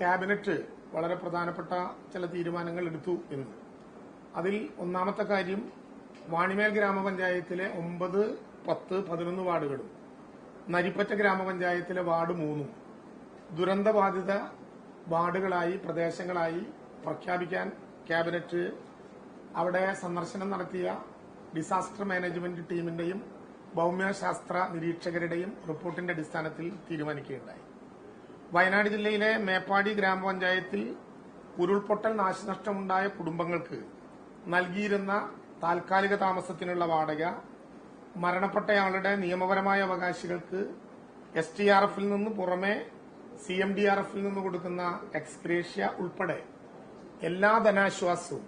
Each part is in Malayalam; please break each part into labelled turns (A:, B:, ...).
A: ക്യാബിനറ്റ് വളരെ പ്രധാനപ്പെട്ട ചില തീരുമാനങ്ങൾ എടുത്തു എന്ന്. അതിൽ ഒന്നാമത്തെ കാര്യം വാണിമേൽ ഗ്രാമപഞ്ചായത്തിലെ ഒമ്പത് പത്ത് പതിനൊന്ന് വാർഡുകളും നരിപ്പറ്റ ഗ്രാമപഞ്ചായത്തിലെ വാർഡ് മൂന്നും ദുരന്തബാധിത വാർഡുകളായി പ്രദേശങ്ങളായി പ്രഖ്യാപിക്കാൻ ക്യാബിനറ്റ് അവിടെ സന്ദർശനം നടത്തിയ ഡിസാസ്റ്റർ മാനേജ്മെന്റ് ടീമിന്റെയും ഭൌമ്യശാസ്ത്ര നിരീക്ഷകരുടെയും റിപ്പോർട്ടിന്റെ അടിസ്ഥാനത്തിൽ തീരുമാനിക്കുകയുണ്ടായി. വയനാട് ജില്ലയിലെ മേപ്പാടി ഗ്രാമപഞ്ചായത്തിൽ ഉരുൾപൊട്ടൽ നാശനഷ്ടമുണ്ടായ കുടുംബങ്ങൾക്ക് നൽകിയിരുന്ന താൽക്കാലിക താമസത്തിനുള്ള വാടക മരണപ്പെട്ടയാളുടെ നിയമപരമായ അവകാശികൾക്ക് എസ് ടി ആർ എഫിൽ നിന്ന് പുറമെ സി എം ഡി ആർ എഫിൽ നിന്ന് കൊടുക്കുന്ന എക്സ്ക്രേഷ്യ ഉൾപ്പെടെ എല്ലാ ധനാശ്വാസവും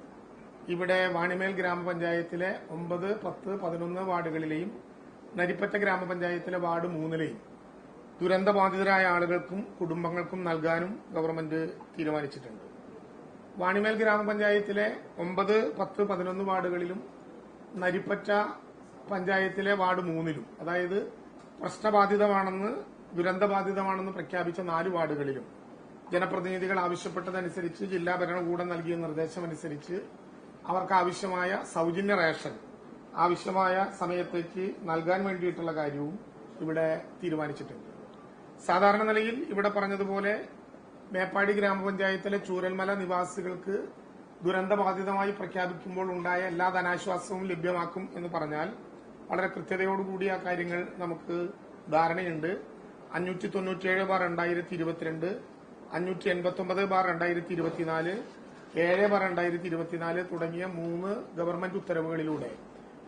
A: ഇവിടെ വാണിമേൽ ഗ്രാമപഞ്ചായത്തിലെ ഒമ്പത് പത്ത് പതിനൊന്ന് വാർഡുകളിലെയും നരിപ്പറ്റ ഗ്രാമപഞ്ചായത്തിലെ വാർഡ് മൂന്നിലെയും ദുരന്തബാധിതരായ ആളുകൾക്കും കുടുംബങ്ങൾക്കും നൽകാനും ഗവൺമെന്റ് തീരുമാനിച്ചിട്ടുണ്ട്. വാണിമേൽ ഗ്രാമപഞ്ചായത്തിലെ ഒമ്പത് പത്ത് പതിനൊന്ന് വാർഡുകളിലും നരിപ്പറ്റ പഞ്ചായത്തിലെ വാർഡ് മൂന്നിലും അതായത് പ്രശ്നബാധിതമാണെന്ന് ദുരന്തബാധിതമാണെന്ന് പ്രഖ്യാപിച്ച നാല് വാർഡുകളിലും ജനപ്രതിനിധികൾ ആവശ്യപ്പെട്ടതനുസരിച്ച് ജില്ലാ ഭരണകൂടം നൽകിയ നിർദ്ദേശമനുസരിച്ച് അവർക്ക് ആവശ്യമായ സൌജന്യ റേഷൻ ആവശ്യമായ സമയത്തേക്ക് നൽകാൻ വേണ്ടിയിട്ടുള്ള കാര്യവും ഇവിടെ തീരുമാനിച്ചിട്ടുണ്ട്. സാധാരണ നിലയിൽ ഇവിടെ പറഞ്ഞതുപോലെ മേപ്പാടി ഗ്രാമപഞ്ചായത്തിലെ ചൂരൽമല നിവാസികൾക്ക് ദുരന്തബാധിതമായി പ്രഖ്യാപിക്കുമ്പോൾ ഉണ്ടായ എല്ലാ ധനാശ്വാസവും ലഭ്യമാക്കും എന്ന് പറഞ്ഞാൽ വളരെ കൃത്യതയോടുകൂടി ആ കാര്യങ്ങൾ നമുക്ക് ധാരണയുണ്ട്. അഞ്ഞൂറ്റി തൊണ്ണൂറ്റിയേഴ് ബാർ രണ്ടായിരത്തി ഇരുപത്തിരണ്ട് അഞ്ഞൂറ്റി എൺപത്തൊമ്പത് ബാർ രണ്ടായിരത്തി ഇരുപത്തിനാല് ഏഴ് ബാർ രണ്ടായിരത്തി ഇരുപത്തിനാല് തുടങ്ങിയ മൂന്ന് ഗവൺമെന്റ് ഉത്തരവുകളിലൂടെ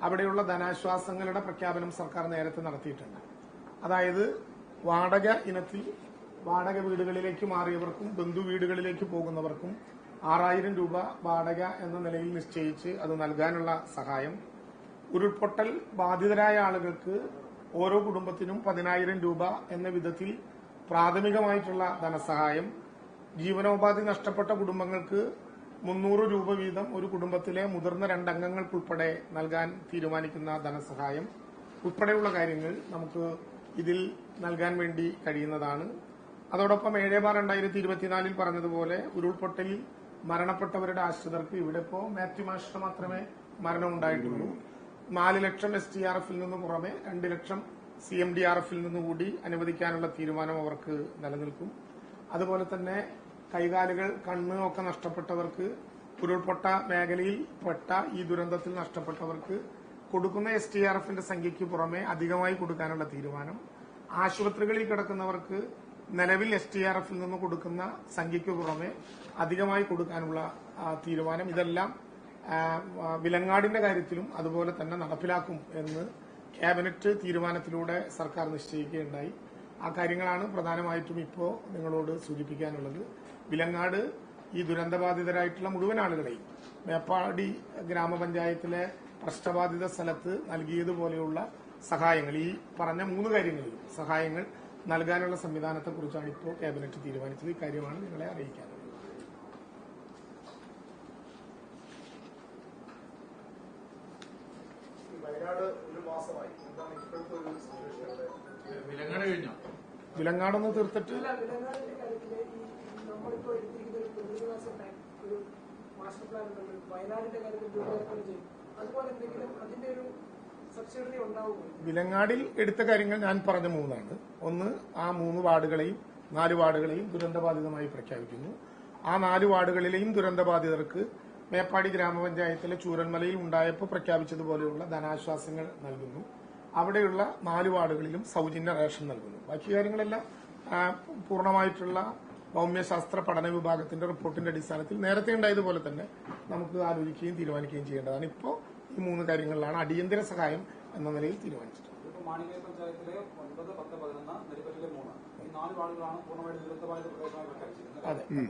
A: അവിടെയുള്ള ധനാശ്വാസങ്ങളുടെ പ്രഖ്യാപനം സർക്കാർ നേരത്തെ നടത്തിയിട്ടുണ്ട്. അതായത് വാടക ഇനത്തിൽ വാടക വീടുകളിലേക്ക് മാറിയവർക്കും ബന്ധു വീടുകളിലേക്ക് പോകുന്നവർക്കും ആറായിരം രൂപ വാടക എന്ന നിലയിൽ നിശ്ചയിച്ച് അത് നൽകാനുള്ള സഹായം. ഉരുൾപൊട്ടൽ ബാധിതരായ ആളുകൾക്ക് ഓരോ കുടുംബത്തിനും പതിനായിരം രൂപ എന്ന വിധത്തിൽ പ്രാഥമികമായിട്ടുള്ള ധനസഹായം. ജീവനോപാധി നഷ്ടപ്പെട്ട കുടുംബങ്ങൾക്ക് മുന്നൂറ് രൂപ വീതം ഒരു കുടുംബത്തിലെ മുതിർന്ന രണ്ടംഗങ്ങൾക്കുൾപ്പെടെ നൽകാൻ തീരുമാനിക്കുന്ന ധനസഹായം. ഉൾപ്പെടെയുള്ള കാര്യങ്ങൾ നമുക്ക് ഇതിൽ നൽകാൻ വേണ്ടി കഴിയുന്നതാണ്. അതോടൊപ്പം ഏഴ് ബാർ രണ്ടായിരത്തി ഇരുപത്തിനാലിൽ പറഞ്ഞതുപോലെ ഉരുൾപൊട്ടലിൽ മരണപ്പെട്ടവരുടെ ആശ്രിതർക്ക് ഇവിടെ ഇപ്പോ മാത്യു മാഷിന് മാത്രമേ മരണമുണ്ടായിട്ടുള്ളൂ. നാല് ലക്ഷം എസ് ടി ആർ എഫിൽ നിന്ന് പുറമെ രണ്ട് lakh C M D R എഫിൽ നിന്ന് കൂടി അനുവദിക്കാനുള്ള തീരുമാനം അവർക്ക് നിലനിൽക്കും. അതുപോലെ തന്നെ കൈകാലുകൾ കണ്ണ് ഒക്കെ നഷ്ടപ്പെട്ടവർക്ക് ഉരുൾപൊട്ട മേഖലയിൽ പെട്ട ഈ ദുരന്തത്തിൽ നഷ്ടപ്പെട്ടവർക്ക് കൊടുക്കുന്ന എസ് ടി ആർ എഫിന്റെ സംഖ്യയ്ക്ക് പുറമെ അധികമായി കൊടുക്കാനുള്ള തീരുമാനം ആശുപത്രികളിൽ കിടക്കുന്നവർക്ക് നിലവിൽ എസ് ടി ആർ എഫിൽ നിന്ന് കൊടുക്കുന്ന സംഖ്യയ്ക്ക് പുറമെ അധികമായി കൊടുക്കാനുള്ള തീരുമാനം ഇതെല്ലാം വിലങ്ങാടിന്റെ കാര്യത്തിലും അതുപോലെ തന്നെ നടപ്പിലാക്കും എന്ന് ക്യാബിനറ്റ് തീരുമാനത്തിലൂടെ സർക്കാർ നിശ്ചയിക്കുകയുണ്ടായി. ആ കാര്യങ്ങളാണ് പ്രധാനമായിട്ടും ഇപ്പോൾ നിങ്ങളോട് സൂചിപ്പിക്കാനുള്ളത്. വിലങ്ങാട് ഈ ദുരന്തബാധിതരായിട്ടുള്ള മുഴുവൻ ആളുകളെയും മേപ്പാടി ഗ്രാമപഞ്ചായത്തിലെ പ്രശ്നബാധിത സ്ഥലത്ത് നൽകിയതുപോലെയുള്ള സഹായങ്ങൾ. ഈ പറഞ്ഞ മൂന്ന് കാര്യങ്ങളിൽ സഹായങ്ങൾ നൽകാനുള്ള സംവിധാനത്തെക്കുറിച്ചാണ് ഇപ്പോൾ ക്യാബിനറ്റ് തീരുമാനിച്ചത്. ഇക്കാര്യമാണ് നിങ്ങളെ അറിയിക്കാൻ
B: ഈ ഒരു മാസമായി. എന്താണ് ഇപ്പോഴത്തെ ഒരു സിറ്റുവേഷൻ
C: വിലങ്ങാട് കഴിഞ്ഞോ?
A: വിലങ്ങാടൊന്ന് തീർത്തിട്ട്
D: മാസ്റ്റർ പ്ലാൻ വയനാടിന്റെ കാര്യത്തിൽ അതുപോലെ എന്തെങ്കിലും അതിന്റെ ഒരു
A: വിലങ്ങാടിൽ എടുത്ത കാര്യങ്ങൾ ഞാൻ പറഞ്ഞ മൂന്നാണ്. ഒന്ന് ആ മൂന്ന് വാർഡുകളെയും നാല് വാർഡുകളെയും ദുരന്തബാധിതമായി പ്രഖ്യാപിക്കുന്നു. ആ നാല് വാർഡുകളിലെയും ദുരന്തബാധിതർക്ക് മേപ്പാടി ഗ്രാമപഞ്ചായത്തിലെ ചൂരന്മലയിൽ ഉണ്ടായപ്പോൾ പ്രഖ്യാപിച്ചതുപോലെയുള്ള ധനാശ്വാസങ്ങൾ നൽകുന്നു. അവിടെയുള്ള നാല് വാർഡുകളിലും സൗജന്യ റേഷൻ നൽകുന്നു. ബാക്കി കാര്യങ്ങളെല്ലാം പൂർണമായിട്ടുള്ള ഭൗമ്യശാസ്ത്ര പഠന വിഭാഗത്തിന്റെ റിപ്പോർട്ടിന്റെ അടിസ്ഥാനത്തിൽ നേരത്തെ ഉണ്ടായതുപോലെ തന്നെ നമുക്ക് ആലോചിക്കുകയും തീരുമാനിക്കുകയും ചെയ്യേണ്ടതാണ്. ഇപ്പോൾ ഈ മൂന്ന് കാര്യങ്ങളിലാണ് അടിയന്തര സഹായം എന്ന നിലയിൽ തീരുമാനിച്ചിട്ടുള്ളത്.
E: പഞ്ചായത്തിലെ ഒൻപത് പത്ത് പതിനൊന്ന് നെല്ലിപ്പറ്റിലെ മൂന്ന്. ഈ നാല് വാർഡുകളാണ് പൂർണമായിട്ട് ദുരന്തബാധിത പ്രദേശമായി പ്രഖ്യാപിച്ചിരിക്കുന്നത്
A: അതെ.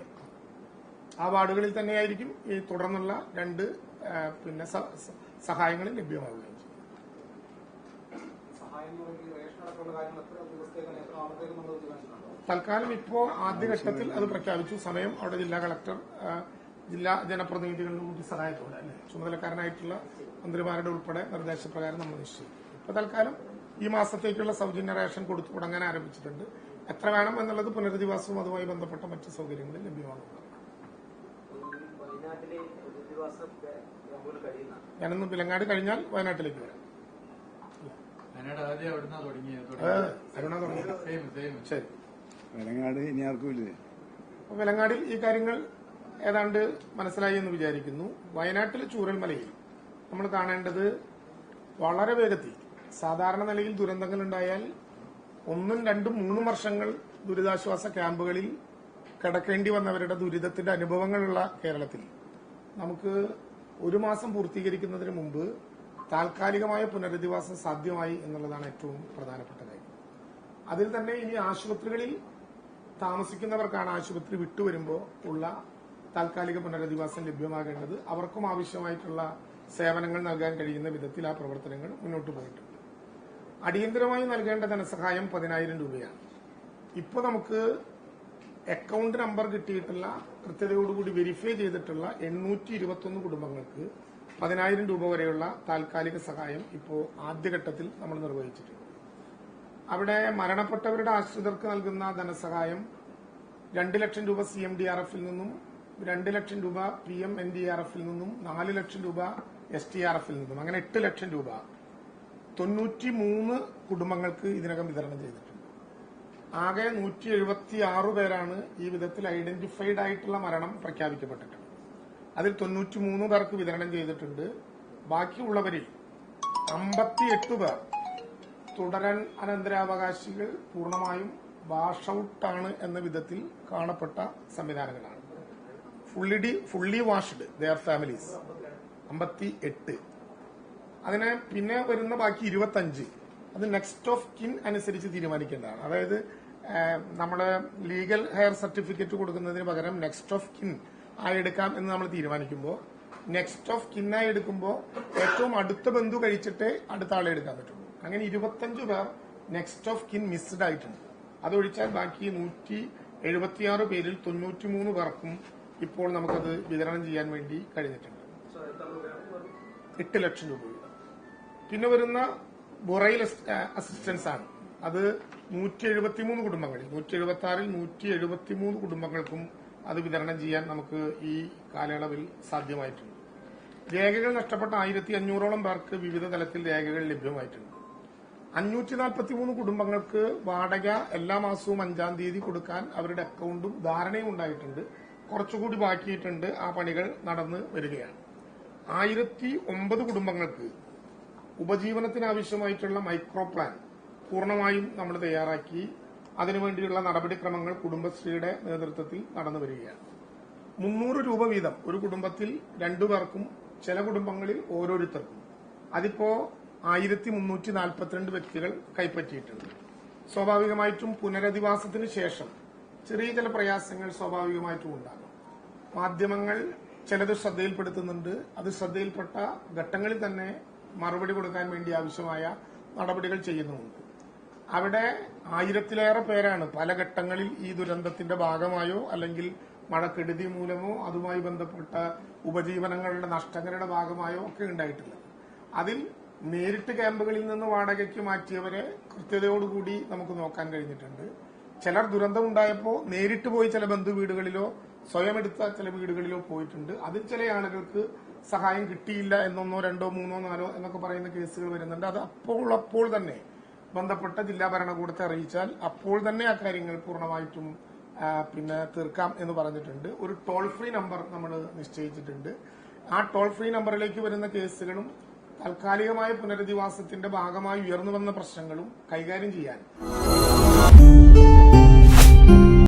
A: ആ വാർഡുകളിൽ തന്നെയായിരിക്കും ഈ തുടർന്നുള്ള രണ്ട് പിന്നെ സഹായങ്ങൾ ലഭ്യമാവുകയും ചെയ്യും. തൽക്കാലം ഇപ്പോ ആദ്യഘട്ടത്തിൽ അത് പ്രഖ്യാപിച്ചു. സമയം അവിടെ ജില്ലാ കളക്ടർ ജില്ലാ ജനപ്രതിനിധികളുടെ കൂടി സഹായത്തോടെ അല്ലെ? ചുമതലക്കാരനായിട്ടുള്ള മന്ത്രിമാരുടെ ഉൾപ്പെടെ നിർദ്ദേശപ്രകാരം നമ്മൾ നിശ്ചയിക്കും. ഇപ്പൊ തൽക്കാലം ഈ മാസത്തേക്കുള്ള സൗജന്യ റേഷൻ കൊടുത്തു തുടങ്ങാൻ ആരംഭിച്ചിട്ടുണ്ട്. എത്ര വേണം എന്നുള്ളത് പുനരധിവാസവും അതുമായി ബന്ധപ്പെട്ട മറ്റ് സൗകര്യങ്ങളും
C: ലഭ്യമാണ്.
A: ഞാനൊന്ന് പിലങ്ങാട് കഴിഞ്ഞാൽ വയനാട്ടിലേക്ക് വരാം. അരുണ തുടങ്ങി ശരി.
F: ഇനി ആർക്കും ഇല്ലേ?
A: അപ്പൊ വിലങ്ങാടിൽ ഈ കാര്യങ്ങൾ ഏതാണ്ട് മനസ്സിലായി എന്ന് വിചാരിക്കുന്നു. വയനാട്ടിലെ ചൂരൽമലയിൽ നമ്മൾ കാണേണ്ടത് വളരെ വേഗത്തിൽ സാധാരണ നിലയിൽ ദുരന്തങ്ങൾ ഉണ്ടായാൽ ഒന്നും രണ്ടും മൂന്നും വർഷങ്ങൾ ദുരിതാശ്വാസ ക്യാമ്പുകളിൽ കിടക്കേണ്ടി വന്നവരുടെ ദുരിതത്തിന്റെ അനുഭവങ്ങളുള്ള കേരളത്തിൽ നമുക്ക് ഒരു മാസം പൂർത്തീകരിക്കുന്നതിന് മുമ്പ് താൽക്കാലികമായ പുനരധിവാസം സാധ്യമായി എന്നുള്ളതാണ് ഏറ്റവും പ്രധാനപ്പെട്ട കാര്യം. അതിൽ തന്നെ ഇനി ആശുപത്രികളിൽ താമസിക്കുന്നവർക്കാണ് ആശുപത്രി വിട്ടുവരുമ്പോൾ ഉള്ള താൽക്കാലിക പുനരധിവാസം ലഭ്യമാകേണ്ടത് അവർക്കും ആവശ്യമായിട്ടുള്ള സേവനങ്ങൾ നൽകാൻ കഴിയുന്ന വിധത്തിൽ ആ പ്രവർത്തനങ്ങൾ മുന്നോട്ട് പോയിട്ടുണ്ട്. അടിയന്തരമായി നൽകേണ്ട ധനസഹായം പതിനായിരം രൂപയാണ്. ഇപ്പോൾ നമുക്ക് അക്കൗണ്ട് നമ്പർ കിട്ടിയിട്ടുള്ള കൃത്യതയോടുകൂടി വെരിഫൈ ചെയ്തിട്ടുള്ള എണ്ണൂറ്റി ഇരുപത്തൊന്ന് കുടുംബങ്ങൾക്ക് പതിനായിരം രൂപ വരെയുള്ള താൽക്കാലിക സഹായം ഇപ്പോൾ ആദ്യഘട്ടത്തിൽ നമ്മൾ നിർവഹിച്ചിട്ടുണ്ട്. അവിടെ മരണപ്പെട്ടവരുടെ ആശ്രിതർക്ക് നൽകുന്ന ധനസഹായം രണ്ട് ലക്ഷം രൂപ സി എം ഡി ആർ എഫിൽ നിന്നും രണ്ട് ലക്ഷം രൂപ P M N D R എഫിൽ നിന്നും നാല് ലക്ഷം രൂപ എസ് ടി ആർ എഫിൽ നിന്നും അങ്ങനെ എട്ട് ലക്ഷം രൂപ തൊണ്ണൂറ്റി മൂന്ന് കുടുംബങ്ങൾക്ക് ഇതിനകം വിതരണം ചെയ്തിട്ടുണ്ട്. ആകെ നൂറ്റി എഴുപത്തി ആറ് പേരാണ് ഈ വിധത്തിൽ ഐഡന്റിഫൈഡ് ആയിട്ടുള്ള മരണം പ്രഖ്യാപിക്കപ്പെട്ടിട്ടുള്ളത്. അതിൽ തൊണ്ണൂറ്റി മൂന്ന് പേർക്ക് വിതരണം ചെയ്തിട്ടുണ്ട്. ബാക്കിയുള്ളവരിൽ അമ്പത്തിയെട്ട് പേർ തുടരൻ അനന്തരാവകാശികൾ പൂർണമായും വാഷ് എന്ന വിധത്തിൽ കാണപ്പെട്ട സംവിധാനങ്ങളാണ്. Fully fully washed their families അമ്പത്തി എട്ട് അതിനെ പിന്നെ വരുന്ന ബാക്കി ഇരുപത്തഞ്ച്. അത് നെക്സ്റ്റ് ഓഫ് കിൻ അനുസരിച്ച് തീരുമാനിക്കേണ്ടതാണ്. അതായത് നമ്മൾ ലീഗൽ ഹയർ സർട്ടിഫിക്കറ്റ് കൊടുക്കുന്നതിന് പകരം നെക്സ്റ്റ് ഓഫ് കിൻ ആയി എടുക്കാം എന്ന് നമ്മൾ തീരുമാനിക്കുമ്പോൾ നെക്സ്റ്റ് ഓഫ് കിൻ ആയി എടുക്കുമ്പോൾ ഏറ്റവും അടുത്ത ബന്ധു കഴിച്ചിട്ടേ അടുത്ത ആളെ എടുക്കാൻ പറ്റുള്ളൂ. അങ്ങനെ ഇരുപത്തഞ്ച് പേർ നെക്സ്റ്റ് ഓഫ് കിൻ മിസ്ഡ് ആയിട്ടുണ്ട്. അതൊഴിച്ചാൽ ബാക്കി നൂറ്റി എഴുപത്തിയാറ് പേരിൽ തൊണ്ണൂറ്റിമൂന്ന് പേർക്കും ഇപ്പോൾ നമുക്കത് വിതരണം ചെയ്യാൻ വേണ്ടി കഴിഞ്ഞിട്ടുണ്ട്. എട്ട് ലക്ഷം രൂപ. പിന്നെ വരുന്ന ബൊറൈൽ അസിസ്റ്റൻസ് ആണ്. അത് നൂറ്റി എഴുപത്തിമൂന്ന് കുടുംബങ്ങളിൽ നൂറ്റി എഴുപത്തി ആറിൽ നൂറ്റി എഴുപത്തിമൂന്ന് കുടുംബങ്ങൾക്കും അത് വിതരണം ചെയ്യാൻ നമുക്ക് ഈ കാലയളവിൽ സാധ്യമായിട്ടുണ്ട്. രേഖകൾ നഷ്ടപ്പെട്ട ആയിരത്തി അഞ്ഞൂറോളം പേർക്ക് വിവിധ തലത്തിൽ രേഖകൾ ലഭ്യമായിട്ടുണ്ട്. അഞ്ഞൂറ്റി നാൽപ്പത്തി മൂന്ന് കുടുംബങ്ങൾക്ക് വാടക എല്ലാ മാസവും അഞ്ചാം തീയതി കൊടുക്കാൻ അവരുടെ അക്കൗണ്ടും ധാരണയും ഉണ്ടായിട്ടുണ്ട്. കുറച്ചുകൂടി ബാക്കിയിട്ടുണ്ട്. ആ പണികൾ നടന്നു വരികയാണ്. ആയിരത്തി ഒമ്പത് കുടുംബങ്ങൾക്ക് ഉപജീവനത്തിനാവശ്യമായിട്ടുള്ള മൈക്രോ പ്ലാൻ പൂർണമായും നമ്മൾ തയ്യാറാക്കി. അതിനുവേണ്ടിയുള്ള നടപടിക്രമങ്ങൾ കുടുംബശ്രീയുടെ നേതൃത്വത്തിൽ നടന്നു വരികയാണ്. മുന്നൂറ് രൂപ വീതം ഒരു കുടുംബത്തിൽ രണ്ടു പേർക്കും ചില കുടുംബങ്ങളിൽ ഓരോരുത്തർക്കും. അതിപ്പോ ആയിരത്തി മുന്നൂറ്റി നാൽപ്പത്തിരണ്ട് വ്യക്തികൾ കൈപ്പറ്റിയിട്ടുണ്ട്. സ്വാഭാവികമായിട്ടും പുനരധിവാസത്തിന് ശേഷം ചെറിയ ചില പ്രയാസങ്ങൾ സ്വാഭാവികമായിട്ടും ഉണ്ടാകും. മാധ്യമങ്ങൾ ചിലത് ശ്രദ്ധയിൽപ്പെടുത്തുന്നുണ്ട്. അത് ശ്രദ്ധയിൽപ്പെട്ട ഘട്ടങ്ങളിൽ തന്നെ മറുപടി കൊടുക്കാൻ വേണ്ടി ആവശ്യമായ നടപടികൾ ചെയ്യുന്നുമുണ്ട്. അവിടെ ആയിരത്തിലേറെ പേരാണ് പല ഘട്ടങ്ങളിൽ ഈ ദുരന്തത്തിന്റെ ഭാഗമായോ അല്ലെങ്കിൽ മഴക്കെടുതി മൂലമോ അതുമായി ബന്ധപ്പെട്ട ഉപജീവനങ്ങളുടെ നഷ്ടങ്ങളുടെ ഭാഗമായോ ഒക്കെ ഉണ്ടായിട്ടുള്ളത് അതിൽ നേരിട്ട് ക്യാമ്പുകളിൽ നിന്ന് വാടകയ്ക്ക് മാറ്റിയവരെ കൃത്യതയോടുകൂടി നമുക്ക് നോക്കാൻ കഴിഞ്ഞിട്ടുണ്ട്. ചിലർ ദുരന്തം ഉണ്ടായപ്പോൾ നേരിട്ട് പോയി ചില ബന്ധു വീടുകളിലോ സ്വയം എടുത്ത ചില വീടുകളിലോ പോയിട്ടുണ്ട്. അതിൽ ചില ആളുകൾക്ക് സഹായം കിട്ടിയില്ല എന്നൊന്നോ രണ്ടോ മൂന്നോ നാലോ എന്നൊക്കെ പറയുന്ന കേസുകൾ വരുന്നുണ്ട്. അത് അപ്പോൾ അപ്പോൾ തന്നെ ബന്ധപ്പെട്ട ജില്ലാ ഭരണകൂടത്തെ അറിയിച്ചാൽ അപ്പോൾ തന്നെ ആ കാര്യങ്ങൾ പൂർണമായിട്ടും പിന്നെ തീർക്കാം എന്ന് പറഞ്ഞിട്ടുണ്ട്. ഒരു ടോൾ ഫ്രീ നമ്പർ നമ്മൾ നിശ്ചയിച്ചിട്ടുണ്ട്. ആ ടോൾ ഫ്രീ നമ്പറിലേക്ക് വരുന്ന കേസുകളും താൽക്കാലികമായ പുനരധിവാസത്തിന്റെ ഭാഗമായി ഉയർന്നു വന്ന പ്രശ്നങ്ങളും കൈകാര്യം ചെയ്യാൻ.